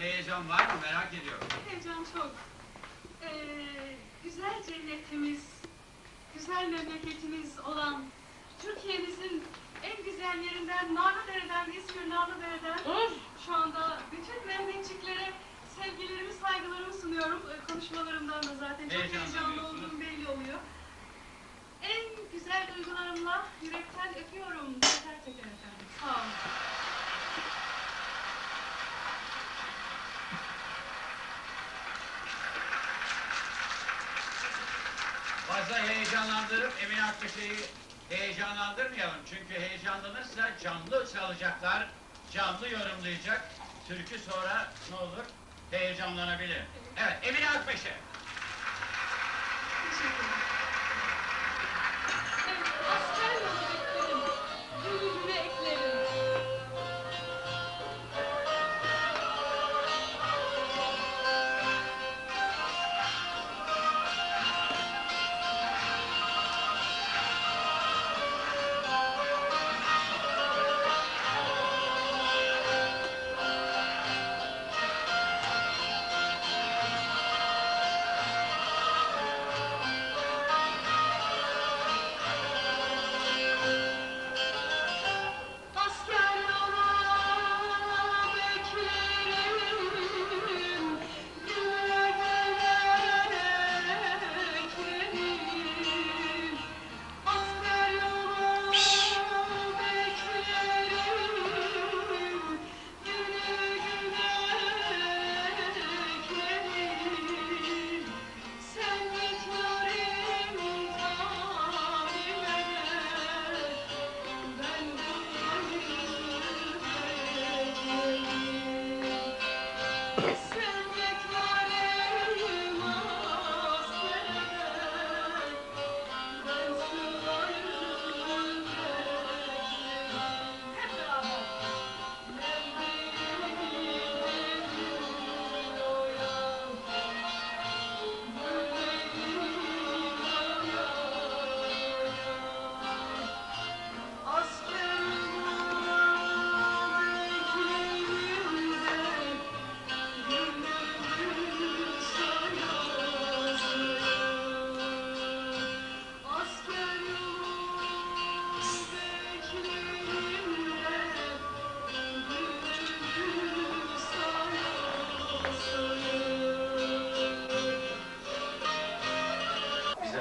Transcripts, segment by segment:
heyecan var mı merak ediyorum. Heyecan çok. Ee, güzel cennetimiz, güzel memleketimiz olan Türkiye'mizin en güzel yerinden Narlıdere'den, İzmir Narlıdere'den şu anda bütün Mehmetçiklere sevgilerimi, saygılarımı sunuyorum. Ee, konuşmalarımdan da zaten heyecanlandırıp Emine Akbaşı'yı heyecanlandırmayalım. Çünkü heyecanlanırsa canlı çalacaklar, canlı yorumlayacak. Türkü sonra ne olur? Heyecanlanabilir. Evet, Emine Akbaşı. Teşekkürler. Evet,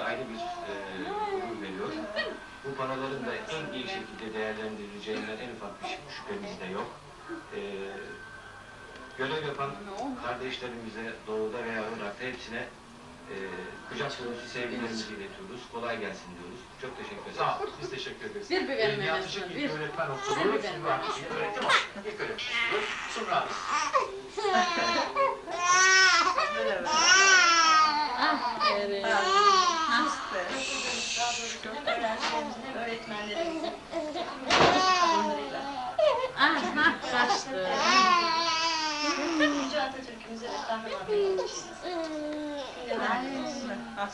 ayrı bir e, gurur veriyor. Bu paraların da en iyi şekilde değerlendirileceğinden en ufak bir şüphemiz de yok. E, görev yapan kardeşlerimize doğuda veya Irak'ta hepsine e, kucak dolusu sevgilerimizi iletiyoruz. Kolay gelsin diyoruz. Çok teşekkür ederiz. Sağ olun, biz teşekkür ederiz. Bir bir verin Bey, ilk bir. öğretmen Bir okulu, bir verin. Öğretim okulu, ilk öğretim okulu, Sumra Hanım. Öğrencilerimizin, öğretmenlerimizin Ah, kaçtı. Yüce Atatürk'ümüze ve kahraman devletçiyiz.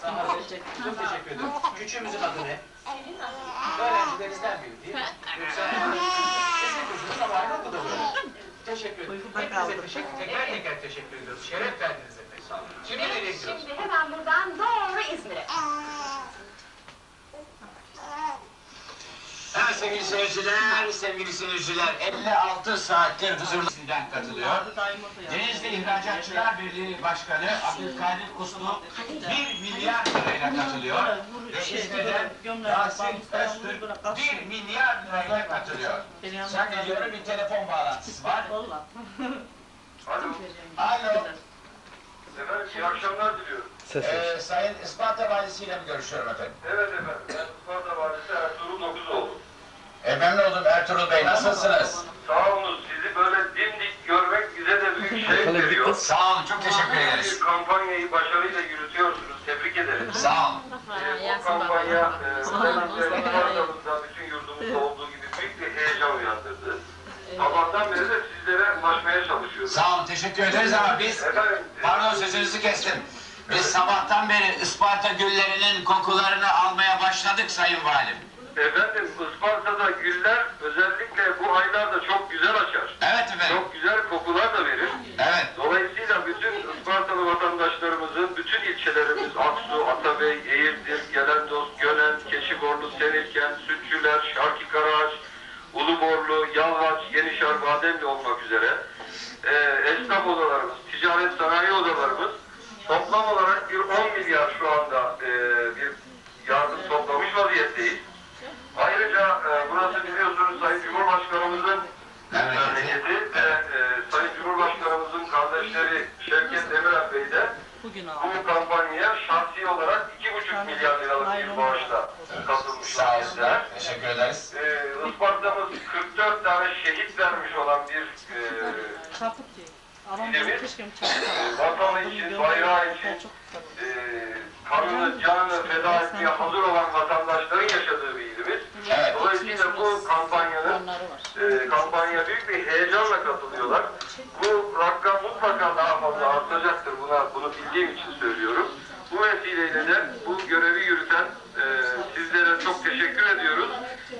Sağ olun, çok teşekkür ederim. Küçüğümüzün adı ne? Öğrencilerinizden biri değil mi? Yoksa sizin kızınız ama aynı okulda böyle. Teşekkür ederim. Hepinize teşekkür, teker teker teşekkür ediyoruz. Şeref verdiniz efendim. Şimdi nereye gidiyoruz? Şimdi hemen buradan doğru İzmir'e. Evet sevgili seyirciler, sevgili seyirciler 56 saattir huzurlusundan katılıyor. Denizli İhracatçılar Birliği Başkanı Abdülkadir Uslu 1 milyar lirayla katılıyor. Ve İzmir'den Yasin Öztürk 1 milyar lirayla katılıyor. Zannediyorum bir telefon bağlantısı var. Alo. Alo, Efendim iyi akşamlar diliyorum. ee, Sayın Isparta Valisi ile mi görüşüyorum efendim? Evet efendim ben Isparta Valisi Ertuğrul Dokuzoğlu. E, memnun oldum Ertuğrul Bey, nasılsınız? Sağ olun sizi böyle dimdik görmek bize de büyük şey veriyor. Sağ olun, çok teşekkür Bir ederiz. kampanyayı başarıyla yürütüyorsunuz. Tebrik ederim. Sağ olun. Ee, bu kampanya e, özellikle Isparta'mızda bütün yurdumuzda olduğu gibi büyük bir heyecan uyandırdı. Sabahtan beri de sizlere ulaşmaya çalışıyoruz. Sağ olun, teşekkür ederiz ama biz Efendim, Pardon sözünüzü kestim. Biz sabahtan beri Isparta güllerinin kokularını almaya başladık Sayın Valim. Efendim Isparta'da güller özellikle bu aylarda çok güzel açar. Evet efendim. Çok güzel kokular da verir. Evet. Dolayısıyla bütün Ispartalı vatandaşlarımızın bütün ilçelerimiz Aksu, Atabey, Eğirdir, Gelendost, Gönen, Keçiborlu, Senilken, Sütçüler, Şarkı Karaağaç, Uluborlu, Yalvaç, Yenişar, Bademli olmak üzere e, esnaf odalarımız, ticaret sanayi odalarımız toplam olarak bir 10 milyar şu anda e, bir Isparta'mız 44 tane şehit vermiş olan bir e, keşke çapık vatanı için, bayrağı için e, kanını, canını feda etmeye hazır olan vatandaşların yaşadığı bir ilimiz. Evet. Dolayısıyla bu kampanyanın e, kampanya büyük bir heyecanla katılıyorlar. Bu rakam mutlaka daha fazla artacaktır. Buna, bunu bildiğim için söylüyorum. Bu vesileyle de bu görevi yürüten e, sizlere çok teşekkür ediyoruz.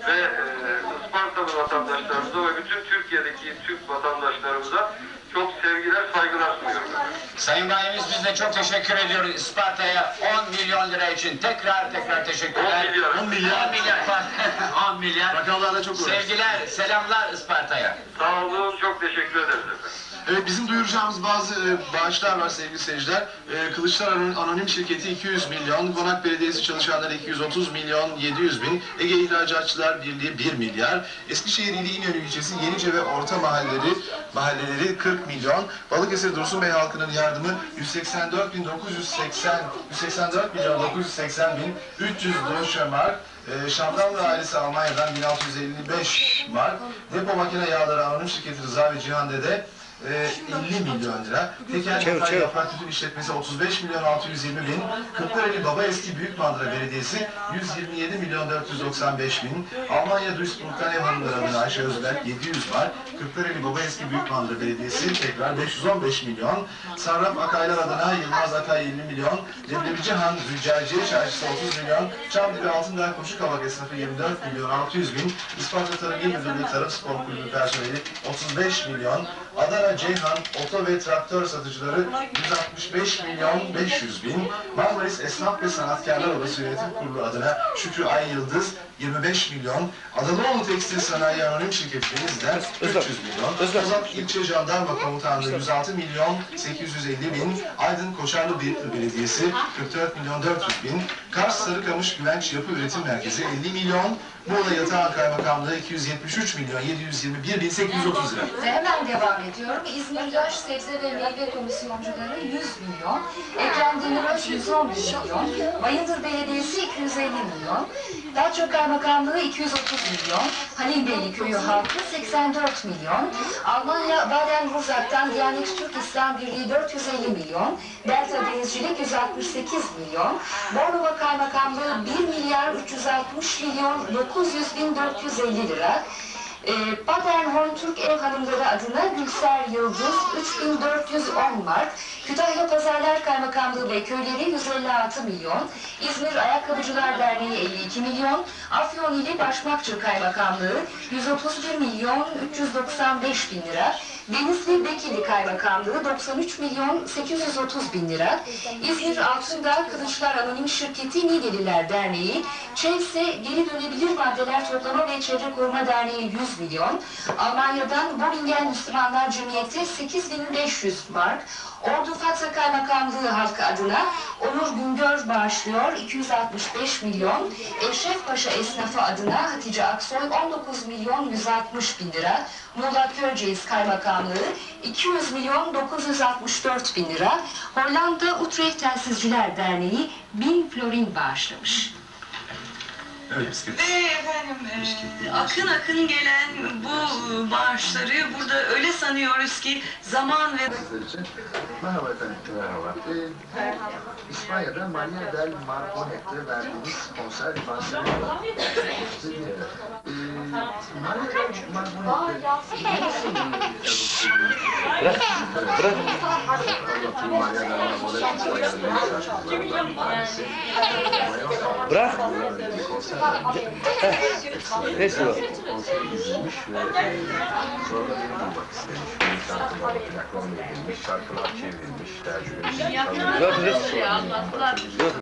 Ve e, Ispartalı vatandaşlarımıza ve bütün Türkiye'deki Türk vatandaşlarımıza çok sevgiler, saygılar sunuyorum. Sayın Valimiz biz de çok teşekkür ediyoruz Isparta'ya 10 milyon lira için tekrar tekrar teşekkürler. 10 milyar. 10 milyar. 10 milyar. 10 milyar. Da çok uğraştı. Sevgiler, selamlar Isparta'ya. Sağ olun, çok teşekkür ederiz efendim. Evet bizim duyuracağımız bazı e, bağışlar var sevgili seyirciler. E, Kılıçlar Anonim, Şirketi 200 milyon, Konak Belediyesi çalışanları 230 milyon 700 bin, Ege İhracatçılar Birliği 1 milyar, Eskişehir ili İnönü ilçesi Yenice ve Orta mahalleleri mahalleleri 40 milyon, Balıkesir Dursun Bey halkının yardımı 184 bin 980 184 milyon 980 bin 300 Deutsche Mark, e, Şamdanlı ailesi Almanya'dan 1655 mark, Depo Makine Yağları Anonim Şirketi Rıza ve Cihan Dede e, 50 milyon lira. Tekel Yaprak Tütün İşletmesi 35 milyon 620 bin. Kırklareli Baba Eski Büyük Mandıra Belediyesi 127 milyon 495 bin. Almanya Duisburg'dan ev hanımları adına Ayşe Özberk 700 var. Kırklareli Baba Eski Büyük Mandıra Belediyesi tekrar 515 milyon. Sarraf Akaylar adına Yılmaz Akay 50 milyon. Leblebici Han Züccaciye Çarşısı 30 milyon. Çamdibi Altındağ Koşu Kabak Esnafı 24 milyon 600 bin. Isparta Tarım İl Müdürlüğü Tarım Spor Kulübü personeli 35 milyon. Adana Ceyhan Oto ve Traktör Satıcıları 165 milyon 500 bin. Marmaris Esnaf ve Sanatkarlar Odası Yönetim Kurulu adına Şükrü Ay Yıldız 25 milyon. Adanaoğlu Tekstil Sanayi Anonim Şirketi Denizler 300 milyon. Kozak İlçe Jandarma Komutanlığı 106 milyon 850 bin. Aydın Koşarlı Beylikli Belediyesi 44 milyon 400 bin. Kars Sarıkamış Güvenç Yapı Üretim Merkezi 50 milyon. Muğla Yatağan Kaymakamlığı 273 milyon 721 bin 830 lira. Hemen devam ediyorum. İzmir Yaş Sebze ve Meyve Komisyoncuları 100 milyon, Ekrem Demiröz 111 milyon, Bayındır Belediyesi 250 milyon, Datça Kaymakamlığı 230 milyon, Halilbeyli Köyü halkı 84 milyon, Almanya Baden-Württemberg'den Diyanet Türk İslam Birliği 450 milyon, Delta Denizcilik 168 milyon, Bornova Kaymakamlığı 1 milyar 360 milyon 900 bin 450 lira, e, Baden-Horn Türk Ev Hanımları adına Gülser Yıldız 3410 mark, Kütahya Pazarlar Kaymakamlığı ve Köyleri 156 milyon, İzmir Ayakkabıcılar Derneği 52 milyon, Afyon İli Başmakçı Kaymakamlığı 131 milyon 395 bin lira, Denizli Bekili Kaymakamlığı 93 milyon 830 bin lira, İzmir Altındağ Kılıçlar Anonim Şirketi Nideliler Derneği, Çevse Geri Dönebilir Maddeler Toplama ve Çevre Koruma Derneği 100 milyon, Almanya'dan Boringen Müslümanlar Cemiyeti 8500 mark, Ordu Fatsa Kaymakamlığı halkı adına Onur Güngör bağışlıyor. 265 milyon, Eşref Paşa esnafı adına Hatice Aksoy 19 milyon 160 bin lira, Muğla Köyceğiz Kaymakamlığı 200 milyon 964 bin lira, Hollanda Utrecht Telsizciler Derneği 1000 florin bağışlamış. Ve efendim e, akın akın gelen bu bağışları burada öyle sanıyoruz ki zaman ve. Merhaba efendim. Merhaba. Ee, İspanya'da Maria del Mar Bonet'te verdiğimiz konser Barcelona'da. Ee, Maria del Mar Bonet'te nasıl bir yazık Bırak, bırak. Bırak. Neyse o. Edilmiş, şarkılar çevrilmiş, tercümeleri çalınmış. Yok, yok. Yok.